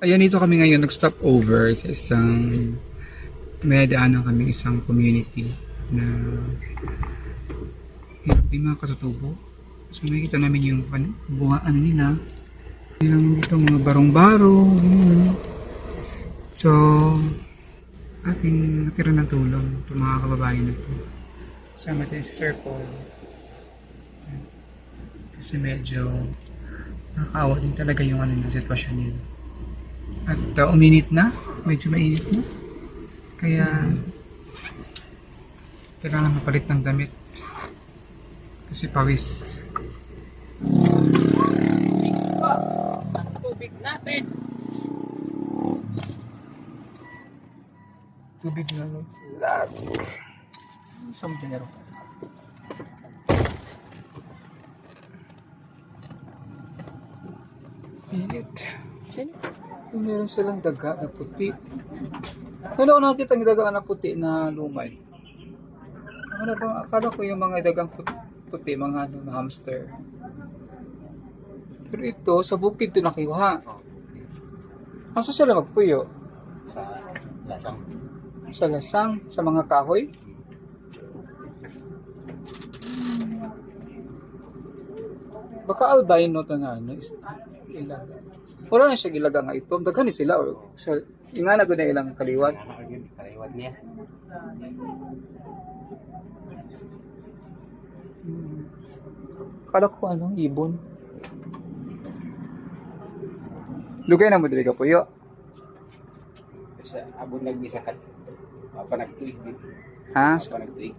Ayan, dito kami ngayon nag-stop over sa isang may daanan kami isang community na hirap din mga katutubo. So nakikita namin yung ano, bunga ano nila. Yung dito mga barong-barong. ganyan. So, ating natira ng tulong itong mga kababayan na to. Kasama din si Sir Paul. Ayan. Kasi medyo nakakaawa din talaga yung ano sitwasyon nila. At uh, uminit na, medyo mainit na. Kaya kailangan mapalit ng damit. Kasi pawis. Tubig natin! Tubig na lang. Sombrero. Init. Sino? Yung meron silang daga na puti. Kailan ko nakita ang daga na puti na lumay? Ano ba? Akala ko yung mga dagang puti, puti mga ano, na hamster. Pero ito, sa bukid ito nakiha. Asa sila magpuyo? sa lasang Sa lasang? Sa mga kahoy? Baka albino to nga, ano, ilang. Wala na siya gilaga nga ito. Daghan ni sila. Or, sa, yung nga na ilang kaliwat. kaliwat niya. Kala ko ano, ibon. Lugay na mo dili ka puyo. sa abon nag isa kat apa nagtuig Ha? apa nagtuig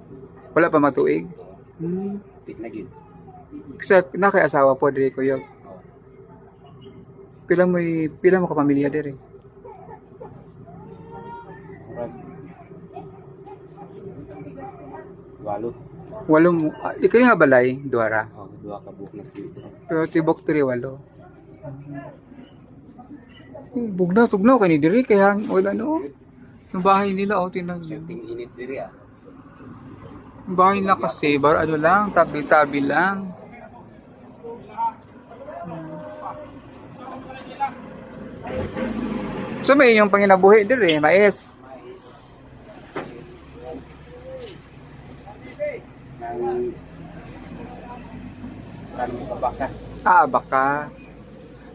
Wala pa matuig. Hmm. tik na gid Kasi na kay asawa po diri kuyo. Pila mo pila mo ka pamilya murag walo Walo mo. Ah, ikini nga balay duara. oh duha ka buok Pero tibok diri walo. Hmm, Bugnaw, tugnaw kay ni diri kaya wala no. Yung bahay nila oh tinang something init diri ah Yung bahay nila kasi, bar ano lang, tabi-tabi lang. So may yung panginabuhi din eh, mais. nang kanong kabaka Ah, baka.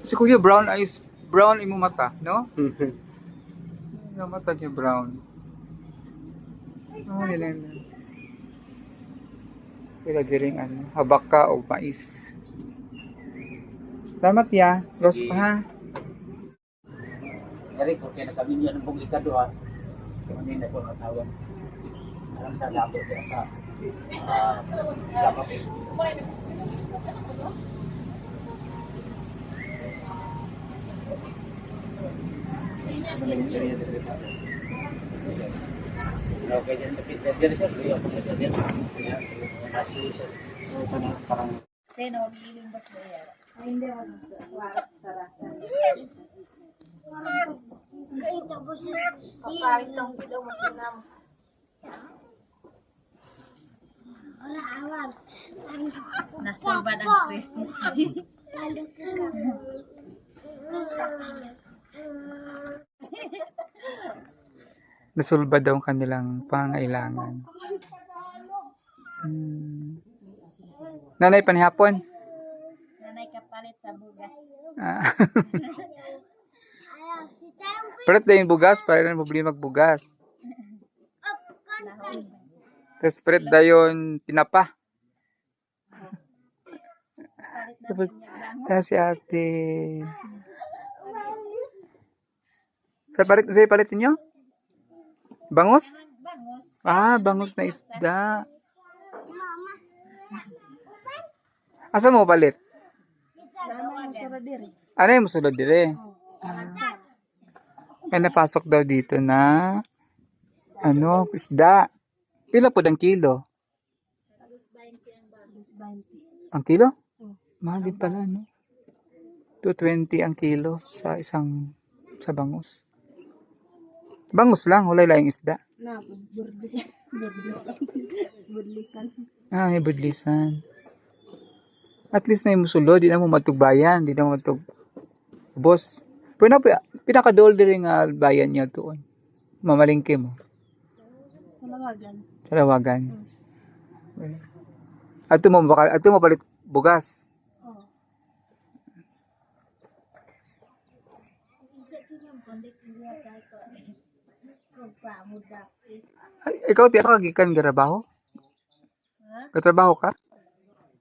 Si Kuya brown eyes, brown imo mata, no? Yung mata niya brown. Oh, yun lang. Kaya diring ano, habaka o mais. Salamat ya. Los pa ha. Ko kaya kami niya ng bong ikaduha. Kami na po ang asawa. Alam sa labo kaya sa ah labo. Okay, dyan dyan sir, dyan dyan. Nasi sir. So parang Then, oh, biling bas na yan. Paparit lang kilo mo kinam. Nasulbad ang precious. Nasulba daw ang kanilang pangailangan. Hmm. Nanay panihapon. Nanay kapalit sa bugas. Ah. Na yung bugas para na magbugas. Nahon. Tapos na yung tinapa. Na Tapos, yung ah, si ate. Sa palit, sa palit niyo? Bangus? Ah, bangus na isda. Asa mo palit? Sama mo sa diri. Ano yung musulod dire? May napasok daw dito na ano, isda. Pila po ang kilo? Ang kilo? Mahal din pala, no? 220 ang kilo sa isang sa bangus. Bangus lang, wala lang isda. Na. Burdisan. Ah, may budlisan. At least na yung musulod, di na mo matugbayan, di na mo matug... Boss, pero na, pinaka-dol din nga bayan niya doon. Mamalingke mo. Sa lawagan. Sa lawagan. Ato mo, baka, ato mo palit bugas. Oo. Ay, ikaw, tiyak ka gikan garabaho? Ha? Katrabaho ka?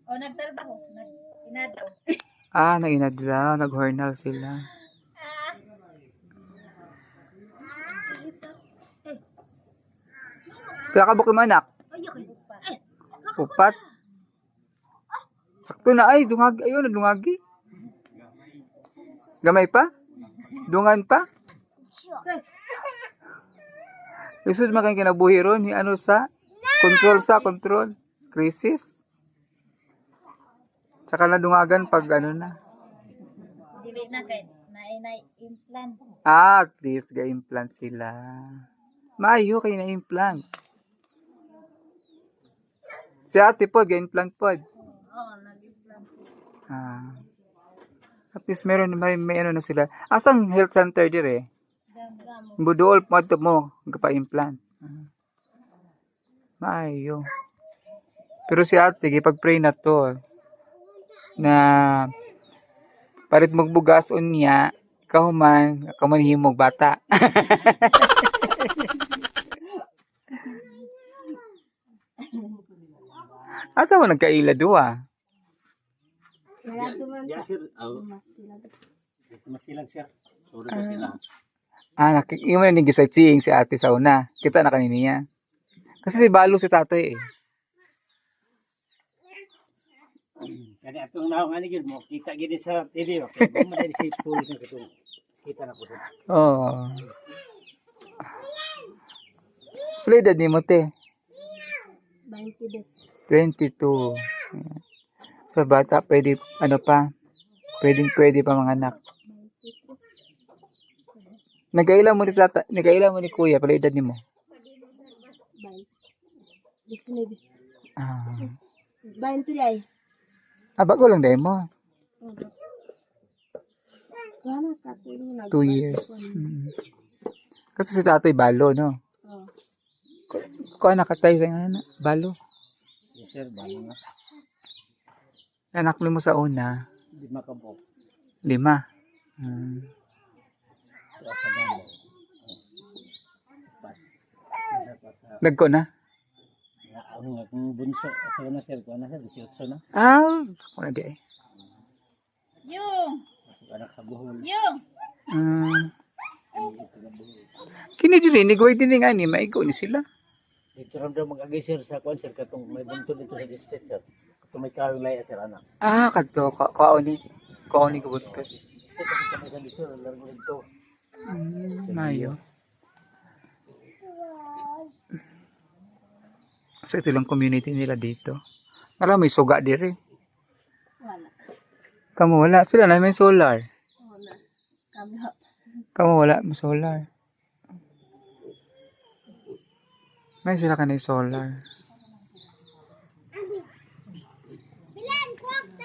O, nagtrabaho. Nag inadaw. Ah, naginadla, nag-hornal sila. Kaya ka bukong anak? Upat. Sakto na ay, dungag, ayun, dungagi. Gamay pa? Dungan pa? Lisod man kang kinabuhi ron, yung ano sa? Control sa, control. Crisis. Tsaka na dungagan pag ano na. dili na kay nainay implant. Ah, at least ga-implant sila. Maayo kayo na implant. Si ate po, ga-implant po. Oo, nag-implant. Ah. At least meron, may, may ano na sila. Asang health center dire? Dam-dam. Budool mo ito mo, pa-implant. Ah. Maayo. Pero si ate, pag-pray na to, na parit magbugas unya, ikaw man, ikaw man himog bata. Asa mo nagkaila tuman Ya, sir. Oh, mas sila. mas silang, sir. Sorry po sila. Ah, nakikita mo na ni sightseeing si ate sa una. Kita na kanina niya. Kasi si Balo si tatay eh. Kani atong naong ani gyud mo kita gid sa TV okay. Mo man si pool na katong kita na po. Oo. Oh. Edad ni mo te? 20 des. 22. Ayan. Sa bata, pwede, ano pa, pwedeng pwede pa mga anak. Nagkailan mo ni tata, nagkailan mo ni kuya, pala edad ni mo? 20. 19. Ah, 20 ay. ah bago lang dahil mo. Ka. 2 years. Mm. Kasi si tatay balo, no? Oo. Kung nakatay sa ano, balo. Sir, balo na. Anak mo sa una, Di makabok. lima. Hmm. Sa sa. Pat. Pa na? na ang akong bunso sa na sir ko na sir 18 na. Ah, ako na di eh. Yung, Anak sa buhol. yung. Ah. Kini dili ni Goy din nga ni maigo ni sila. Dito ram daw mag-agi sir sa kwan sir katong may bunto dito sa district sir. Katong may kahoy laya sir anak. Ah, kadto ka kao ni kao ni gubot ka. Dito kasi kami sa dito largo dito. Mm, mayo. Sa ito lang community nila dito. Marami may suga diri. Wala. Kamu wala sila na may solar. Wala. Kami ho. Kamu wala may solar. May sila kanay solar.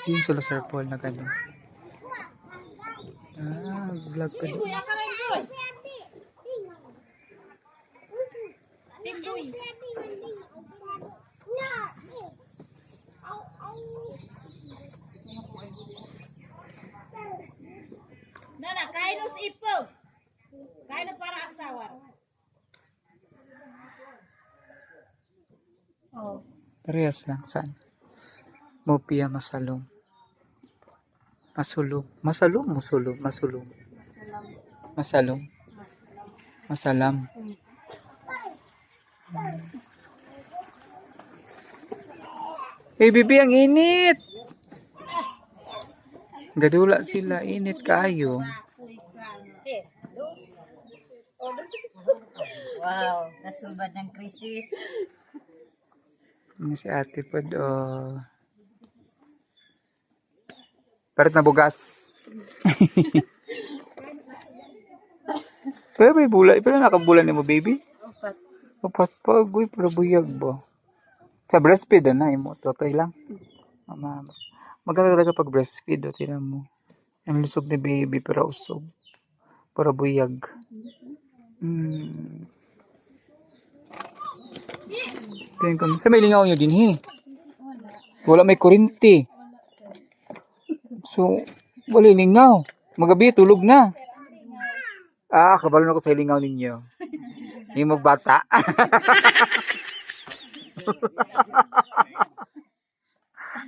Yun sila Sir Paul na gano'n. Ah, vlog ka doon. Kuya ka rin, boy. Timboy. Nana, kain mo sa ipo. Kain mo para asawa. Oh. Parehas lang. Saan? Mopia masalong. Masulong. Masalong? Musulong. Masulong. Masalong. Masalam. Eh, bibi, ang init! Gadula sila, init kayo. Wow, nasubad ng krisis. Ini si ate po, oh. Parit na bugas. Pero may bulay. Pero nakabulan ni mo, baby? Opat. Upat pa, uy, para buyag ba? Sa breastfeed, na, imo, totay lang. Mama, maganda talaga pag breastfeed, o, tinan mo. Ang lusog ni baby, pero usog. Para buyag. Hmm. Tingnan ko, sa may lingaw nyo din, he. Wala may kurinti. So, wala lingaw. Magabi, tulog na. Ah, kabalo na ko sa lingaw ninyo. Yung magbata.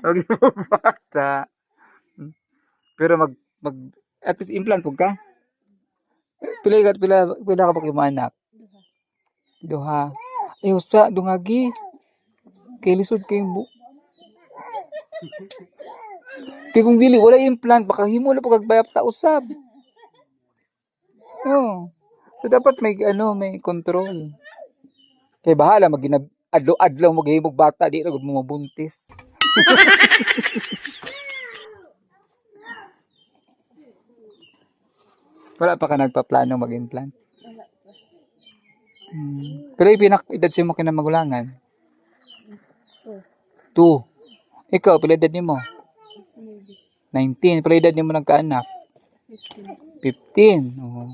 Huwag yung magbata. Pero mag, mag, at least implant huwag ka. Pila pila, pila ka pa kayo mga anak? Duha. Ay, usa, dungagi. Kay lisod kay bu. Kaya kung dili, wala implant, baka himo na pagbayap ta usab. Oo. So dapat may ano, may control. Kaya bahala mag adlo-adlaw mo gihimog bata di ra gud mo mabuntis. Wala pa ka nagpaplano mag-implant? Hmm. Pero yung pinak edad sa mo kinamagulangan? Two. Ikaw, pila edad mo? 19. Pila edad mo nagkaanak? 15. Oo.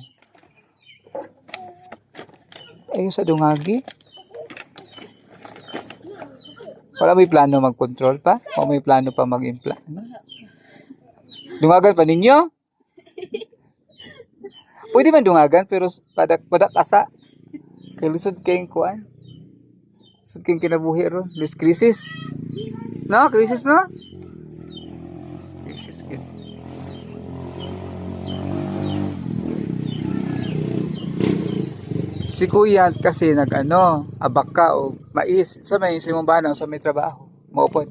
Ayun sa dungagi. Wala may plano mag-control pa? O may plano pa mag-implant? Dungagan pa ninyo? Pwede man dungagan pero padak padak asa. Kay lisod kayong kuan. Lisod kayong kinabuhi ron. Lis krisis. No? Krisis no? Krisis good. Si kuya kasi nag ano, abak ka o mais. Sa may simong banang sa may trabaho. Maupod.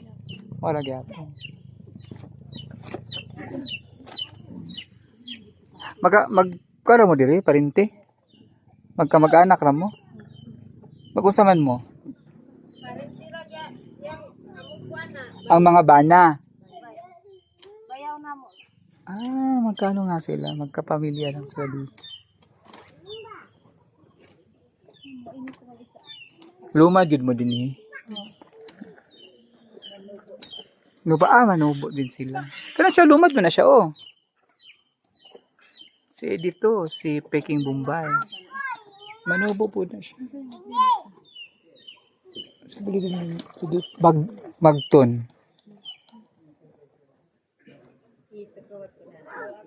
Wala gyapon. Mag mag karo mo diri parinti. Magka mag-anak ra mo. Mag-usaman mo. Ang mga bana. Bayaw na mo. Ah, magkano nga sila? Magkapamilya lang sila dito. Luma jud mo din eh. No ba ah, manubo din sila. Pero siya lumad mo na siya oh. Si dito, si Peking Bombay. Manubo po na siya. Sa bali din Mag, magton.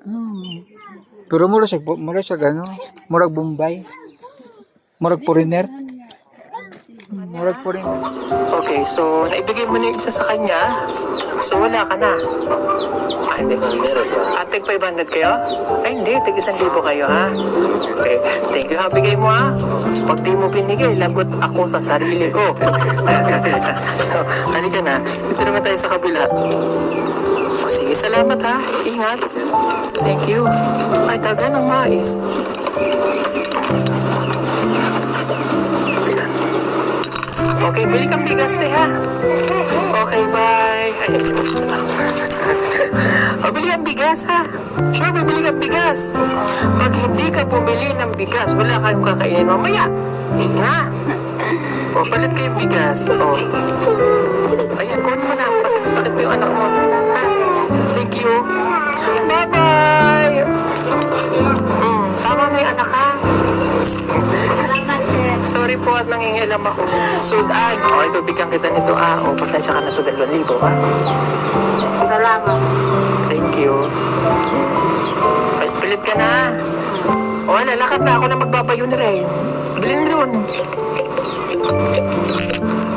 Hmm. Pero mura siya, mura siya gano. Murag Bombay. Murag foreigner. Murag foreigner. Okay, so naibigay mo na yung isa sa kanya. So wala ka na. Ah, hindi. At tig 500 kayo? Ay hindi, tig 1,000 kayo ha. Okay, thank you ha. Bigay mo ha. Pag di mo binigay, lagot ako sa sarili ko. Halika na. Dito naman tayo sa kabila. O, sige, salamat ha. Ingat. Thank you. Ay, taga ng mais. Okay, bili kang bigas, te, ha? Okay, bye. O, bili kang bigas, ha? Sure, bibili kang bigas. Pag hindi ka bumili ng bigas, wala kang kakainin mamaya. Ha? O, palit kayong bigas. O. Ayan, kunin mo na. Kasi masakit pa yung anak mo. Ha? Thank you. Bye-bye. Mm, tama na yung anak, ha? Sorry po at nangingilam ako. Sudan. O, ito, bigyan kita nito. Ah, o, pasensya ka na sa 2,000, ha? Salamat. Thank you. Ay, pilit ka na. O, lalakad na ako na magbabayo ni Ray. Bilhin ron.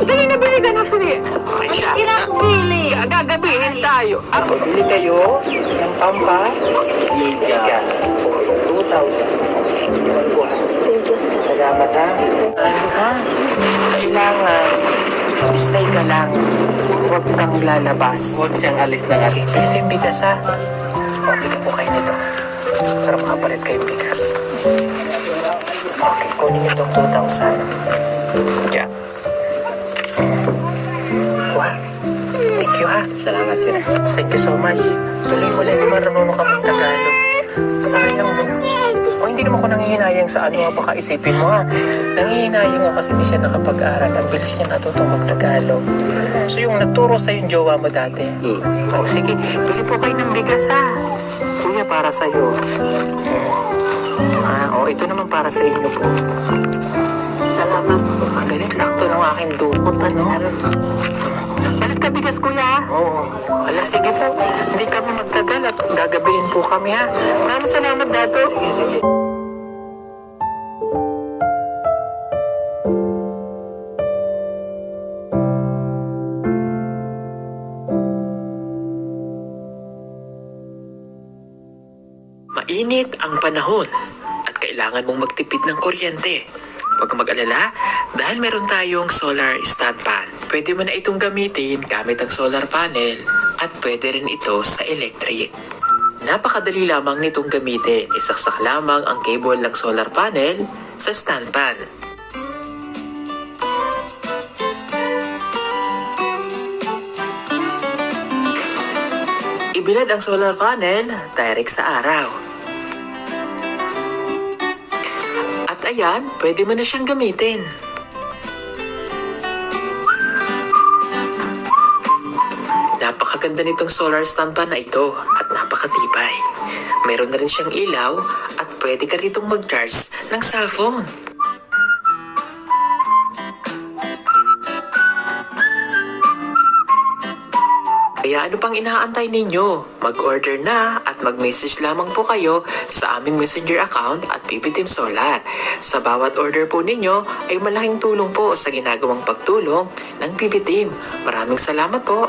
Dali na bili ka na kasi. Ay, siya. Kinakbili. Gagabihin tayo. Ah, o, bili kayo ng pampa. Liga. 2,000. Thank you, sir. Salamat ha. Ano ha? Kailangan stay ka lang. Huwag kang lalabas. Huwag siyang alis atin. Kasi yung bigas ha. O, bigyan po kayo nito. Para makapalit kayo yung bigas. Okay, kunin niyo itong 2,000. Yeah. Wow. Thank you ha. Salamat sir. Thank you so much. Sa linggo lang marunong ka magtagal. nanghihinayang sa ano, baka isipin mo ha. Nanghihinayang nga kasi di siya nakapag-aral. Ang bilis niya natutong mag-Tagalog. So yung nagturo sa yung jowa mo dati. Oh, sige, bili po kayo ng bigas ha. Kuya, para sa'yo. Ha, oh, ito naman para sa inyo po. Salamat po. Ang galing, sakto ng aking dukot, ano? Balik ka bigas, kuya. Oo. Wala, sige po. Hindi kami magtagal at gagabihin po kami, ha? Maraming salamat, Dato. Panahon at kailangan mong magtipid ng kuryente. Huwag kang mag-alala dahil meron tayong solar stand pan. Pwede mo na itong gamitin gamit ang solar panel at pwede rin ito sa electric. Napakadali lamang nitong gamitin. Isaksak lamang ang cable ng solar panel sa stand pan. Ibilad ang solar panel direct sa araw. Ayan, pwede mo na siyang gamitin. Napakaganda nitong solar stand pan na ito at napakatibay. Meron na rin siyang ilaw at pwede ka ritong mag-charge ng cellphone. Kaya ano pang inaantay ninyo? Mag-order na mag-message lamang po kayo sa aming messenger account at PPTeam Solar. Sa bawat order po ninyo ay malaking tulong po sa ginagawang pagtulong ng PPTeam. Maraming salamat po!